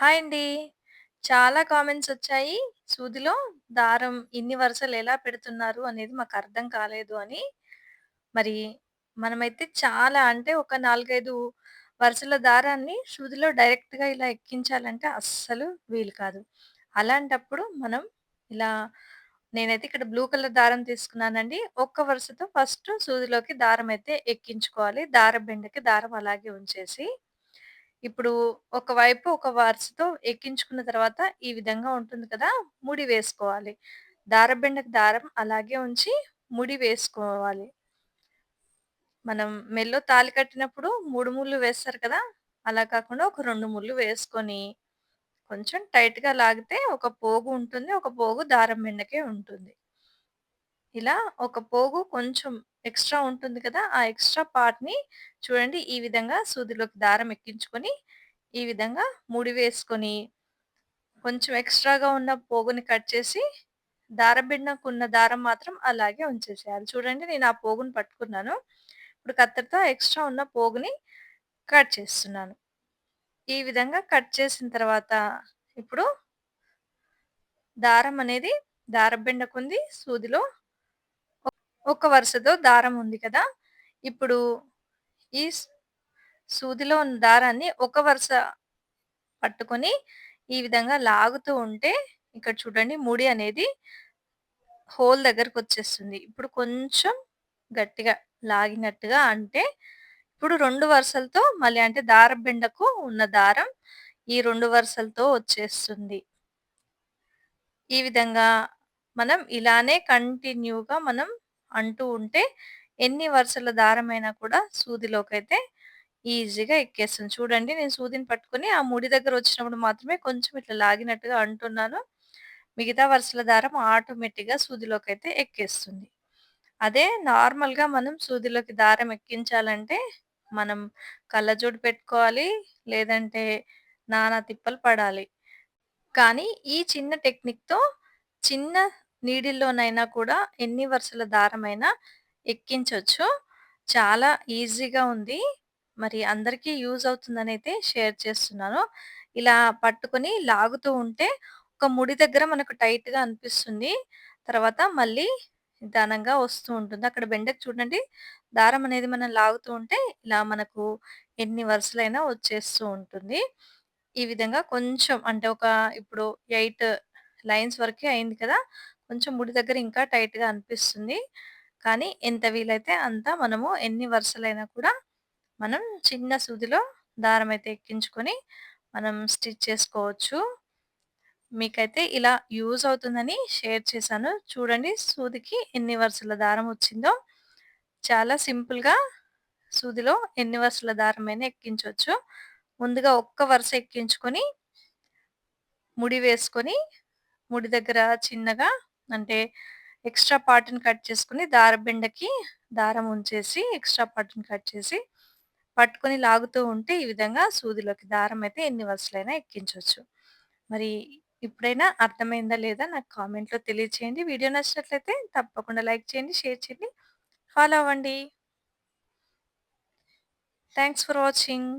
Hi అండి. చాలా comments వచ్చాయి. సూదిలో దారం ఇన్ని వరుసలు ఎలా పెడుతున్నారు అనేది మాకు అర్థం కాలేదు అని. మరి మనమైతే చాలా అంటే ఒక 4, 5 వరుసల దారాన్ని సూదిలో డైరెక్ట్‌గా ఇలా ఎక్కించాలంటే అస్సలు వీలు కాదు. అలాంటప్పుడు మనం ఇలా నేనైతే ఇక్కడ బ్లూ కలర్ దారం తీసుకున్నానండి. ఒక్క వరుసతో ఫస్ట్ సూదిలోకి దారం అయితే ఎక్కించుకోవాలి. దార బెండకి దారం అలాగే ఉంచేసి, ఇప్పుడు ఒకవైపు ఒక వరుసతో ఎక్కించుకున్న తర్వాత ఈ విధంగా ఉంటుంది కదా! ముడి వేసుకోవాలి. దారంబెండకు దారం అలాగే ఉంచి ముడి వేసుకోవాలి. మనం మెల్లో తాళి కట్టినప్పుడు మూడు ముళ్ళు వేస్తారు కదా! అలా కాకుండా ఒక రెండు ముళ్ళు వేసుకొని, కొంచెం టైట్‌గా లాగితే ఒక పోగు ఉంటుంది. ఒక పోగు దారం బెండకే ఉంటుంది. ఇలా ఒక పోగు కొంచెం ఎక్స్‌ట్రా ఉంటుంది కదా! ఆ ఎక్స్‌ట్రా పార్ట్‌ని చూడండి ఈ విధంగా సూదిలోకి దారం ఎక్కించుకొని, ఈ విధంగా ముడి వేసుకొని, కొంచెం ఎక్స్‌ట్రాగా ఉన్న పోగుని కట్ చేసి, దారం ఉన్న దారం మాత్రం అలాగే ఉంచేసేయాలి. చూడండి నేను ఆ పోగుని పట్టుకున్నాను. ఇప్పుడు కత్తెరతో ఎక్స్‌ట్రా ఉన్న పోగుని కట్ చేస్తున్నాను. ఈ విధంగా కట్ చేసిన తర్వాత ఇప్పుడు దారం అనేది దారబెండకుంది సూదిలో ఒక వరుసతో దారం ఉంది కదా! ఇప్పుడు ఈ సూదిలో ఉన్న దారాన్ని ఒక వరుస పట్టుకొని, ఈ విధంగా లాగుతూ ఉంటే ఇక్కడ చూడండి ముడి అనేది హోల్ దగ్గరకొచ్చేస్తుంది. ఇప్పుడు కొంచెం గట్టిగా లాగినట్టుగా అంటే, ఇప్పుడు రెండు వరుసలతో మళ్ళీ అంటే దారం బెండకు ఉన్న దారం ఈ రెండు వరుసలతో వచ్చేస్తుంది. ఈ విధంగా మనం ఇలానే కంటిన్యూగా మనం అంటూ ఉంటే, ఎన్ని వరుసల దారమైనా కూడా సూదిలోకైతే ఈజీగా ఎక్కేస్తుంది. చూడండి నేను సూదిని పట్టుకుని ఆ ముడి దగ్గర వచ్చినప్పుడు మాత్రమే కొంచెం ఇట్లా లాగినట్టుగా అంటున్నాను. మిగతా వరుసల దారం ఆటోమేటిక్‌గా సూదిలోకి అయితే ఎక్కేస్తుంది. అదే నార్మల్‌గా మనం సూదిలోకి దారం ఎక్కించాలంటే, మనం కళ్ళజోడు పెట్టుకోవాలి. లేదంటే నానా తిప్పలు పడాలి. కానీ ఈ చిన్న టెక్నిక్‌తో చిన్న నీడిల్‌లోనైనా కూడా ఎన్ని వరుసల దారమైనా ఎక్కించవచ్చు చాలా ఈజీగా ఉంది. మరి అందరికీ యూజ్ అవుతుందని అయితే షేర్ చేస్తున్నాను. ఇలా పట్టుకొని లాగుతూ ఉంటే ఒక ముడి దగ్గర మనకు టైట్‌గా అనిపిస్తుంది. తర్వాత మళ్ళీ నిదానంగా వస్తూ ఉంటుంది. అక్కడ బెండకు చూడండి దారం అనేది మనం లాగుతూ ఉంటే ఇలా మనకు ఎన్ని వరుసలైనా వచ్చేస్తూ ఉంటుంది. ఈ విధంగా కొంచెం అంటే ఒక ఇప్పుడు ఎయిట్ లైన్స్ వరకే అయింది కదా! కొంచెం ముడి దగ్గర ఇంకా టైట్‌గా అనిపిస్తుంది. కానీ ఎంత వీలైతే అంత మనము ఎన్ని వరుసలైనా కూడా మనం చిన్న సూదిలో దారం అయితే ఎక్కించుకొని మనం స్టిచ్ చేసుకోవచ్చు. మీకైతే ఇలా యూజ్ అవుతుందని షేర్ చేశాను. చూడండి సూదికి ఎన్ని వరుసల దారం వచ్చిందో. చాలా సింపుల్‌గా సూదిలో ఎన్ని వరుసల దారమైనా ఎక్కించవచ్చు ముందుగా ఒక్క వరుస ఎక్కించుకొని ముడి వేసుకొని, ముడి దగ్గర చిన్నగా అంటే ఎక్స్‌ట్రా పార్ట్‌ని కట్ చేసుకుని దారబిండకి దారం ఉంచేసి ఎక్స్‌ట్రా పార్ట్‌ని కట్ చేసి, పట్టుకొని లాగుతూ ఉంటే ఈ విధంగా సూదిలోకి దారం అయితే ఎన్ని వరుసలైనా ఎక్కించవచ్చు మరి ఇప్పుడైనా అర్థమైందా లేదా నాకు కామెంట్‌లో తెలియచేయండి. వీడియో నచ్చినట్లయితే తప్పకుండా లైక్ చేయండి, షేర్ చేయండి, ఫాలో అవ్వండి. Thanks for watching.